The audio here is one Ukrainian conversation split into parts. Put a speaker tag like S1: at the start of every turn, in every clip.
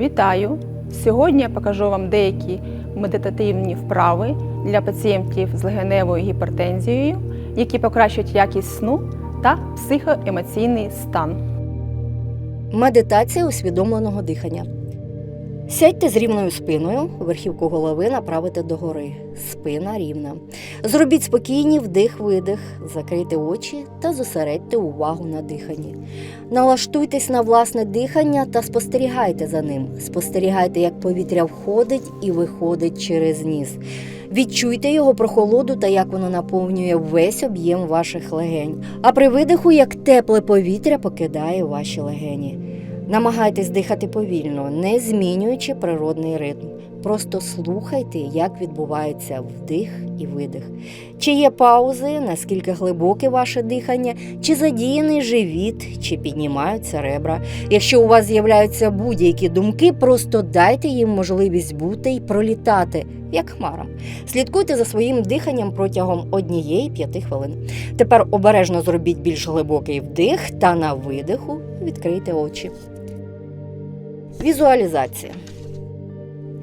S1: Вітаю! Сьогодні я покажу вам деякі медитативні вправи для пацієнтів з легеневою гіпертензією, які покращують якість сну та психоемоційний стан.
S2: Медитація усвідомленого дихання. Сядьте з рівною спиною, верхівку голови направите догори. Спина рівна. Зробіть спокійні вдих-видих, закрийте очі та зосередьте увагу на диханні. Налаштуйтесь на власне дихання та спостерігайте за ним. Спостерігайте, як повітря входить і виходить через ніс. Відчуйте його прохолоду та як воно наповнює весь об'єм ваших легень. А при видиху, як тепле повітря покидає ваші легені. Намагайтесь дихати повільно, не змінюючи природний ритм. Просто слухайте, як відбувається вдих і видих. Чи є паузи, наскільки глибоке ваше дихання, чи задіяний живіт, чи піднімаються ребра. Якщо у вас з'являються будь-які думки, просто дайте їм можливість бути і пролітати, як хмара. Слідкуйте за своїм диханням протягом однієї п'яти хвилин. Тепер обережно зробіть більш глибокий вдих та на видиху відкрийте очі. Візуалізація.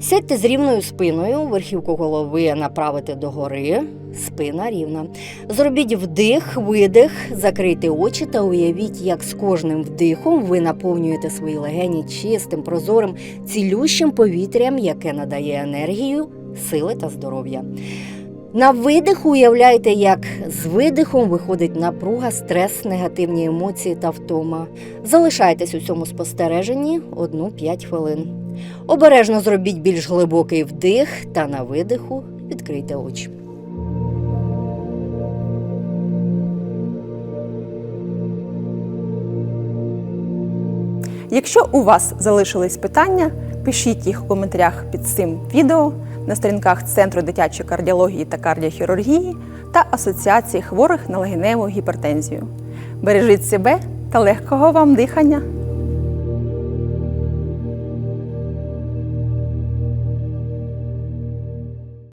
S2: Сядьте з рівною спиною, верхівку голови направите догори, спина рівна. Зробіть вдих, видих, закрийте очі та уявіть, як з кожним вдихом ви наповнюєте свої легені чистим, прозорим, цілющим повітрям, яке надає енергію, сили та здоров'я. На видиху уявляйте, як з видихом виходить напруга, стрес, негативні емоції та втома. Залишайтесь у цьому спостереженні 1-5 хвилин. Обережно зробіть більш глибокий вдих та на видиху відкрийте очі.
S1: Якщо у вас залишились питання, пишіть їх у коментарях під цим відео на сторінках Центру дитячої кардіології та кардіохірургії та Асоціації хворих на легеневу гіпертензію. Бережіть себе та легкого вам дихання!